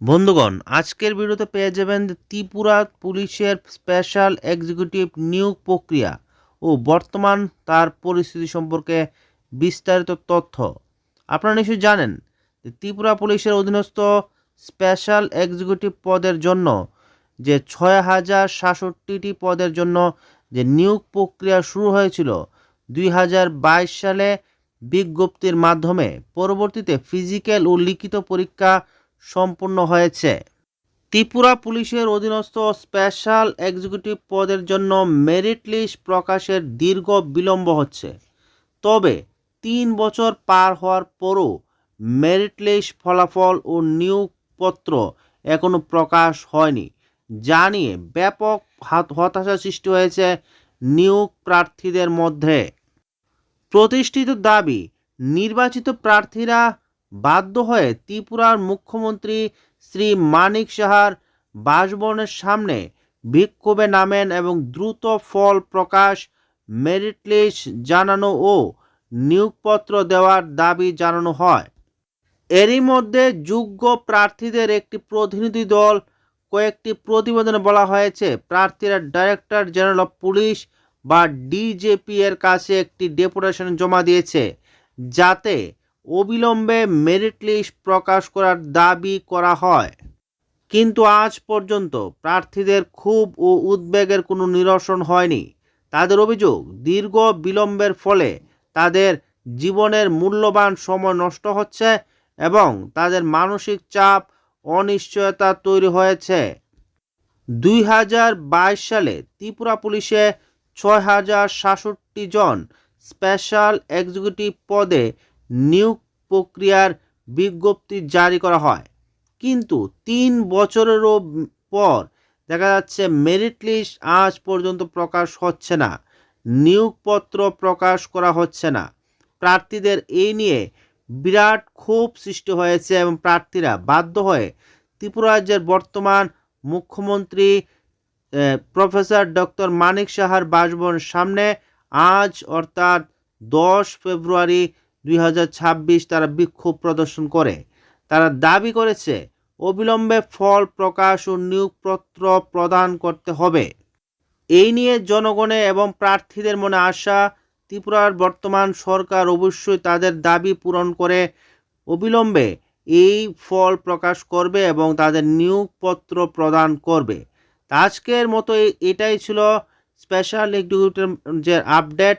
বন্ধুগণ, আজকের ভিডিওতে পেয়ে যাবেন ত্রিপুরা পুলিশের স্পেশাল এক্সিকিউটিভ নিয়োগ প্রক্রিয়া ও বর্তমান তার পরিস্থিতি সম্পর্কে বিস্তারিত তথ্য। আপনারা নিশ্চয়ই জানেন ত্রিপুরা পুলিশের অধীনস্থ স্পেশাল এক্সিকিউটিভ পদের জন্য যে ছয় হাজার সাতষট্টিটি পদের জন্য যে নিয়োগ প্রক্রিয়া শুরু হয়েছিল দুই হাজার বাইশ সালে বিজ্ঞপ্তির মাধ্যমে, পরবর্তীতে ফিজিক্যাল ও লিখিত পরীক্ষা সম্পন্ন হয়েছে। ত্রিপুরা পুলিশের অধীনস্থ স্পেশাল এক্সিকিউটিভ পদের জন্য মেরিট লিস্ট প্রকাশের দীর্ঘ বিলম্ব হচ্ছে। তবে তিন বছর পার হওয়ার পরও মেরিট লিস্ট ফলাফল ও নিয়োগপত্র এখনও প্রকাশ হয়নি। যা নিয়ে ব্যাপক হাত- হতাশা সৃষ্টি হয়েছে নিয়োগ প্রার্থীদের মধ্যে। প্রতিষ্ঠিত দাবি, নির্বাচিত প্রার্থীরা বাধ্য হয়ে ত্রিপুরার মুখ্যমন্ত্রী শ্রী মানিক সাহার বাসভবনের সামনে বিক্ষোভে নামেন এবং দ্রুত ফল প্রকাশ মেরিট লিস্ট জানানো ও নিয়োগপত্র দেওয়ার দাবি জানানো হয়। এরই মধ্যে যোগ্য প্রার্থীদের একটি প্রতিনিধি দল কয়েকটি প্রতিবেদনে বলা হয়েছে, প্রার্থীরা ডাইরেক্টর জেনারেল অফ পুলিশ বা ডিজেপি এর কাছে একটি ডেপুটেশন জমা দিয়েছে, যাতে অবিলম্বে মেরিট লিস্ট প্রকাশ করার দাবি করা হয়। কিন্তু আজ পর্যন্ত প্রার্থীদের ক্ষোভ ও উদ্বেগের কোনো নিরসন হয়নি। তাদের অভিযোগ, দীর্ঘ বিলম্বের ফলে তাদের জীবনের মূল্যবান সময় নষ্ট হচ্ছে এবং তাদের মানসিক চাপ অনিশ্চয়তা তৈরি হয়েছে। দুই হাজার বাইশ সালে ত্রিপুরা পুলিশে ছয় হাজার সাতষট্টি জন স্পেশাল এক্সিকিউটিভ পদে নিয়োগ প্রক্রিয়ার বিজ্ঞপ্তি জারি করা হয়। কিন্তু তিন বছরেরও পর দেখা যাচ্ছে মেরিট লিস্ট আজ পর্যন্ত প্রকাশ হচ্ছে না। নিয়োগপত্র প্রকাশ করা হচ্ছে না। প্রার্থীদের এই নিয়ে বিরাট ক্ষোভ সৃষ্টি হয়েছে এবং প্রার্থীরা বাধ্য হয়ে ত্রিপুরা রাজ্যের বর্তমান মুখ্যমন্ত্রী প্রফেসর ডক্টর মানিক সাহার বাসভবনের সামনে আজ অর্থাৎ দশ ফেব্রুয়ারি দুই হাজার ছাব্বিশ তারা বিক্ষোভ প্রদর্শন করে। তারা দাবি করেছে, অবিলম্বে ফল প্রকাশ ও নিয়োগপত্র প্রদান করতে হবে। এই নিয়ে জনগণে এবং প্রার্থীদের মনে আশা, ত্রিপুরার বর্তমান সরকার অবশ্যই তাদের দাবি পূরণ করে অবিলম্বে এই ফল প্রকাশ করবে এবং তাদের নিয়োগপত্র প্রদান করবে। আজকের মতো এটাই ছিল স্পেশাল এক্সিকিউটিভ যে আপডেট।